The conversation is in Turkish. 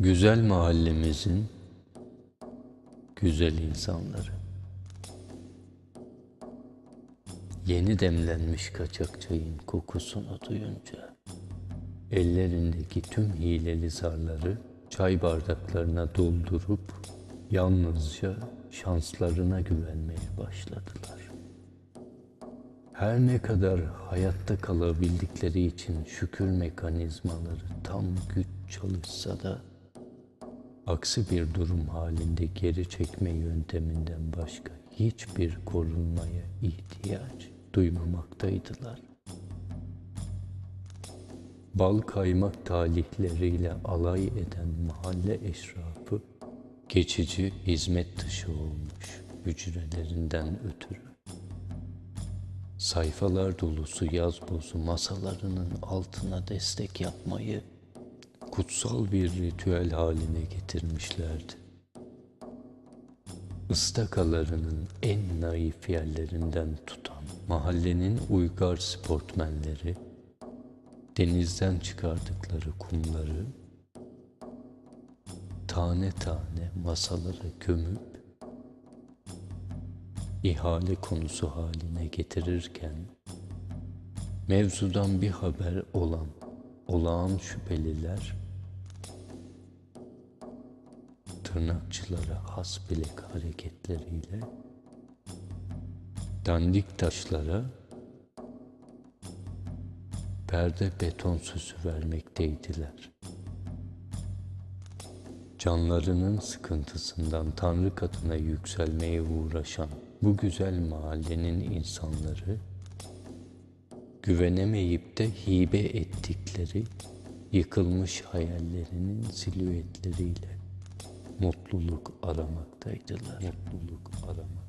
Güzel mahallemizin güzel insanları. Yeni demlenmiş kaçak çayın kokusunu duyunca ellerindeki tüm hileli zarları çay bardaklarına doldurup yalnızca şanslarına güvenmeye başladılar. Her ne kadar hayatta kalabildikleri için şükür mekanizmaları tam güç çalışsa da aksi bir durum halinde geri çekme yönteminden başka hiçbir korunmaya ihtiyaç duymamaktaydılar. Bal kaymak talihleriyle alay eden mahalle eşrafı geçici hizmet dışı olmuş hücrelerinden ötürü. Sayfalar dolusu yaz bozu masalarının altına destek yapmayı kutsal bir ritüel haline getirmişlerdi. Istakalarının en naif yerlerinden tutan mahallenin uygar sportmenleri denizden çıkardıkları kumları tane tane masalara gömüp ihale konusu haline getirirken mevzudan bir haber olan olağan şüpheliler tırnakçılara has bilek hareketleriyle dandik taşlara perde beton süsü vermekteydiler. Canlarının sıkıntısından Tanrı katına yükselmeye uğraşan bu güzel mahallenin insanları güvenemeyip de hibe ettikleri yıkılmış hayallerinin silüetleriyle mutluluk aramaktaydılar. Mutluluk. Mutluluk